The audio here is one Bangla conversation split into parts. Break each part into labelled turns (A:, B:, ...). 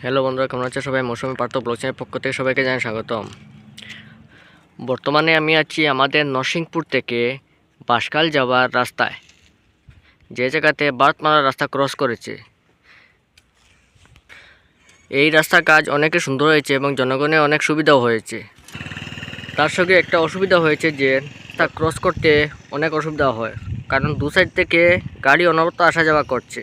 A: হ্যালো বন্ধুরা, কেমন আছে সবাই? মৌসুমি পার্থ ব্লগসের পক্ষ থেকে সবাইকে জানাই স্বাগতম। বর্তমানে আমি আছি আমাদের নরসিংপুর থেকে বাসকাল যাওয়ার রাস্তায়। যে জায়গাতে বারতমালা রাস্তা ক্রস করেছে। এই রাস্তার কাজ অনেকে সুন্দর হয়েছে এবং জনগণের অনেক সুবিধাও হয়েছে। তার সঙ্গে একটা অসুবিধা হয়েছে যে তা ক্রস করতে অনেক অসুবিধা হয়। কারণ দু সাইড থেকে গাড়ি অনবরত আসা যাওয়া করছে।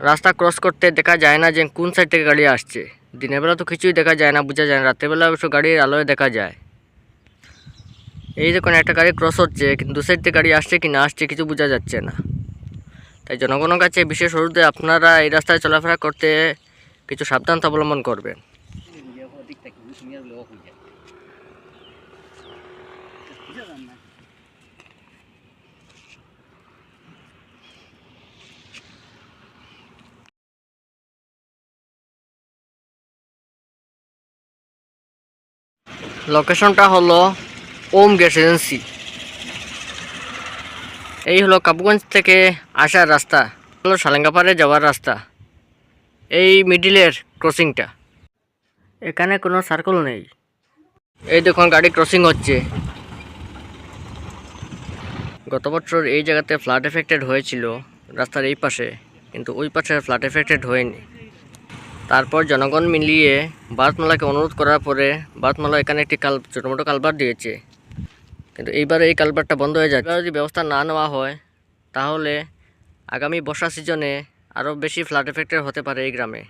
A: রাস্তা ক্রস করতে দেখা যায় না যে কোন সাইড থেকে গাড়ি আসছে। দিনের বেলা তো কিছুই দেখা যায় না, বোঝা যায় না। রাত্রেবেলা অবশ্য গাড়ির আলোয় দেখা যায়। এই দেখুন, একটা গাড়ি ক্রস হচ্ছে, কিন্তু দু সাইড থেকে গাড়ি আসছে কি না আসছে কিছু বোঝা যাচ্ছে না। তাই জনগণের কাছে বিশেষ অনুরোধে আপনারা এই রাস্তায় চলাফেরা করতে কিছু সাবধানতা অবলম্বন করবেন। লোকেশনটা হলো ওম গ্যাস এজেন্সি এই হলো কাবুগঞ্জ থেকে আসার রাস্তা। হলো সালেঙ্গাপাড়ে যাওয়ার রাস্তা। এই মিডিলের ক্রসিংটা এখানে কোনো সার্কল নেই। এই দেখুন, গাড়ি ক্রসিং হচ্ছে। গত বছর এই জায়গাতে ফ্লাড এফেক্টেড হয়েছিল, রাস্তার এই পাশে। কিন্তু ওই পাশে ফ্লাড এফেক্টেড হয়নি। তারপর জনগণ মিলিয়ে বাতমালাকে অনুরোধ করার পরে বাতমালা এখানে একটি কাল, ছোটো মোটো কালভার দিয়েছে। কিন্তু এইবার এই কালভারটা বন্ধ হয়ে এবার যদি ব্যবস্থা না নেওয়া হয়, তাহলে আগামী বর্ষা সিজনে আরও বেশি ফ্লাড এফেক্টের হতে পারে এই গ্রামে।